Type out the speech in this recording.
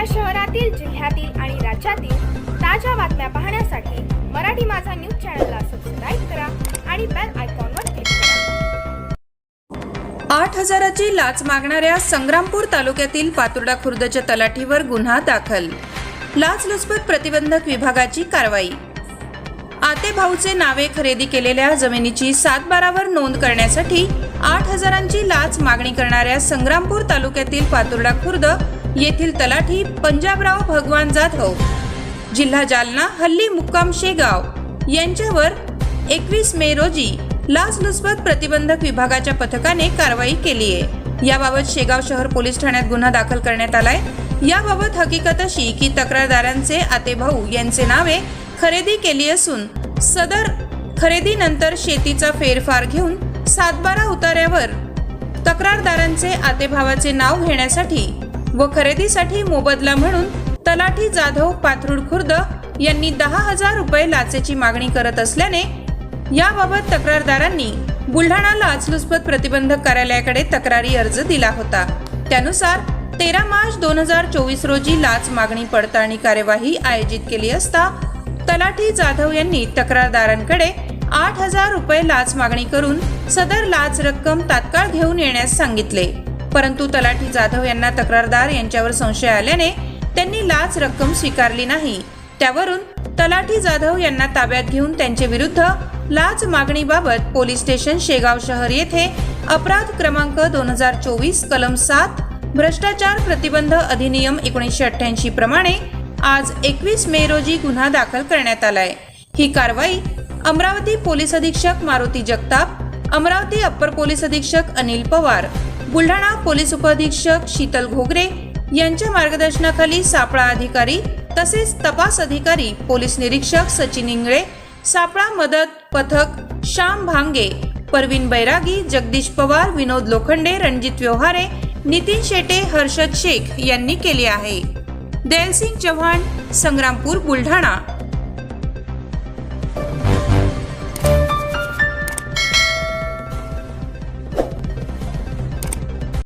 या शहरातील जिल्ह्यातील आणि राज्यातील ताज्या बातम्या पाहण्यासाठी मराठी माझा न्यूज चॅनलला सबस्क्राईब करा आणि बेल आयकॉनवर क्लिक करा. आठ हजाराची लाच मागणाऱ्या संग्रामपूर तालुक्यातील पातुर्डा खुर्दच्या तलाठीवर गुन्हा दाखल. लाचलुचपत प्रतिबंधक विभागाची कारवाई. आते भाऊचे नावे खरेदी केलेल्या जमिनीची सात बारावर नोंद करण्यासाठी आठ हजारांची लाच मागणी करणाऱ्या संग्रामपूर तालुक्यातील पातुर्डा खुर्द येथील तलाठी पंजाबराव भगवान जाधव जिल्हा जालना हल्ली मुक्काम शेगाव यांच्यावर एकवीस मे रोजी लाचलुचपत प्रतिबंधक विभागाच्या पथकाने कारवाई केली आहे. याबाबत शेगाव शहर पोलीस ठाण्यात गुन्हा दाखल करण्यात आलाय. याबाबत हकीकत अशी की तक्रारदारांचे आतेभाऊ यांचे नावे खरेदी केली असून सदर खरेदीनंतर शेतीचा फेरफार घेऊन सातबारा उतार्यावर तक्रारदारांचे आतेभावाचे नाव घेण्यासाठी व खरेदीसाठी मोबदला म्हणून तलाठी जाधव पाथरुड खुर्द यांनी दहा हजार रुपये लाचेची मागणी करत असल्याने याबाबत तक्रारदारांनी बुलढाणा लाचलुचपत प्रतिबंधक कार्यालयाकडे तक्रारी अर्ज दिला होता. त्यानुसार तेरा मार्च दोन हजार चोवीस रोजी लाच मागणी पडताळणी कार्यवाही आयोजित केली असता तलाठी जाधव यांनी तक्रारदारांकडे आठ हजार रुपये लाच मागणी करून सदर लाच रक्कम तात्काळ घेऊन येण्यास सांगितले. परंतु तलाठी जाधव यांना तक्रारदार यांच्यावर संशय आल्याने त्यांनी लाच रक्कम स्वीकारली नाही. त्यावरून तलाठी जाधव यांना ताब्यात घेऊन त्यांचे विरुद्ध लाच मागणीबाबत पोलीस स्टेशन शेगाव शहर येथे अपराध क्रमांक दोन हजार चोवीस कलम सात भ्रष्टाचार प्रतिबंध अधिनियम एकोणीसशे अठ्ठ्याऐंशी प्रमाणे आज एकवीस मे रोजी गुन्हा दाखल करण्यात आलाय. ही कारवाई अमरावती पोलीस अधीक्षक मारुती जगताप अमरावती अप्पर पोलीस अधीक्षक अनिल पवार बुलढाणा पोलीस उपअधीक्षक शीतल घोगरे यांच्या मार्गदर्शनाखाली सापळा अधिकारी तसेच तपास अधिकारी पोलीस निरीक्षक सचिन इंगळे सापळा मदत पथक श्याम भांगे परवीन बैरागी जगदीश पवार विनोद लोखंडे रणजित व्यवहारे नितीन शेटे हर्षद शेख यांनी केली आहे. दयालसिंग चव्हाण संग्रामपूर बुलढाणा.